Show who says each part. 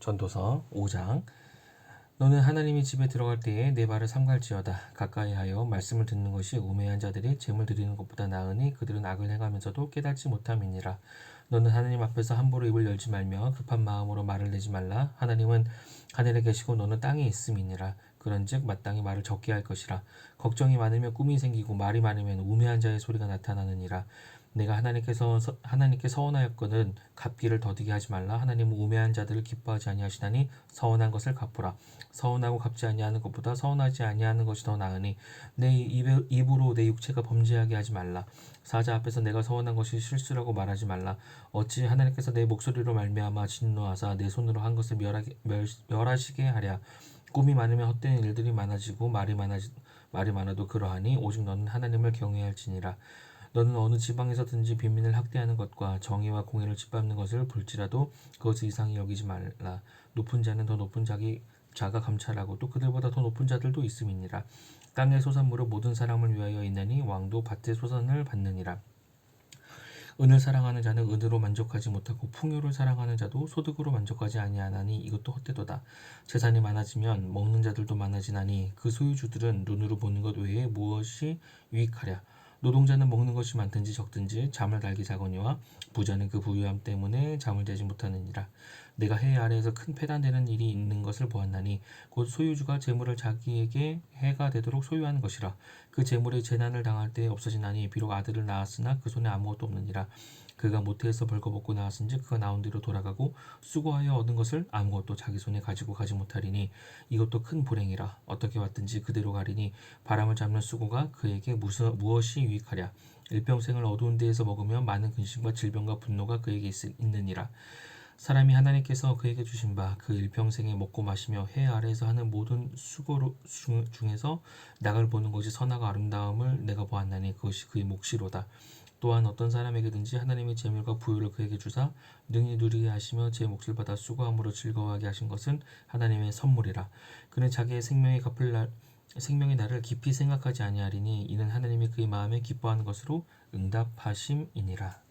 Speaker 1: 전도서 5장. 너는 하나님이 집에 들어갈 때에 내 발을 삼갈지어다. 가까이하여 말씀을 듣는 것이 우매한 자들이 재물 드리는 것보다 나으니 그들은 악을 행하면서도 깨닫지 못함이니라. 너는 하나님 앞에서 함부로 입을 열지 말며 급한 마음으로 말을 내지 말라. 하나님은 하늘에 계시고 너는 땅에 있음이니라 그런즉 마땅히 말을 적게 할 것이라. 걱정이 많으면 꿈이 생기고 말이 많으면 우매한 자의 소리가 나타나느니라. 내가 하나님께서 서- 하나님께 서원하였거든 갚기를 더디게 하지 말라. 하나님은 우매한 자들을 기뻐하지 아니하시나니 서원한 것을 갚으라. 서원하고 갚지 아니하는 것보다 서원하지 아니하는 것이 더 나으니 내 입에, 입으로 내 육체가 범죄하게 하지 말라. 사자 앞에서 내가 서원한 것이 실수라고 말하지 말라. 어찌 하나님께서 내 목소리로 말미암아 진노하사 내 손으로 한 것을 멸하게, 멸, 멸하시게 하랴 꿈이 많으면 헛된 일들이 많아지고 말이 많아 말이 많아도 그러하니 오직 너는 하나님을 경외할지니라 너는 어느 지방에서든지 빈민을 학대하는 것과 정의와 공의를 짓밟는 것을 볼지라도 그것을 이상히 여기지 말라. 높은 자는 더 높은 자기 자가 감찰하고 또 그들보다 더 높은 자들도 있음이니라. 땅의 소산물은 모든 사람을 위하여 있나니 왕도 밭의 소산을 받느니라. 은을 사랑하는 자는 은으로 만족하지 못하고 풍요를 사랑하는 자도 소득으로 만족하지 아니하나니 이것도 헛되도다. 재산이 많아지면 먹는 자들도 많아지나니 그 소유주들은 눈으로 보는 것 외에 무엇이 유익하랴. 노동자는 먹는 것이 많든지 적든지 잠을 달기 자거니와 부자는 그 부유함 때문에 잠을 자지 못하느니라. 내가 해 아래에서 큰 패단되는 일이 있는 것을 보았나니 곧 소유주가 재물을 자기에게 해가 되도록 소유하는 것이라. 그 재물이 재난을 당할 때에 없어지나니 비록 아들을 낳았으나 그 손에 아무것도 없느니라. 그가 모태에서 벌거벗고 나왔은즉 그가 나온 뒤로 돌아가고 수고하여 얻은 것을 아무것도 자기 손에 가지고 가지 못하리니 이것도 큰 불행이라 어떻게 왔든지 그대로 가리니 바람을 잡는 수고가 그에게 무서, 무엇이 유익하랴. 일평생을 어두운 데에서 먹으면 많은 근심과 질병과 분노가 그에게 있, 있느니라. 사람이 하나님께서 그에게 주신 바 그 일평생에 먹고 마시며 해 아래에서 하는 모든 수고 중, 중에서 낙을 보는 것이 선하고 아름다움을 내가 보았나니 그것이 그의 몫이로다 또한 어떤 사람에게든지 하나님의 재물과 부유를 그에게 주사 능히 누리게 하시며 제 몫을 받아 수고함으로 즐거워하게 하신 것은 하나님의 선물이라. 그는 자기의 생명의 갚을 날 생명의 날을 깊이 생각하지 아니하리니 이는 하나님이 그의 마음에 기뻐하는 것으로 응답하심이니라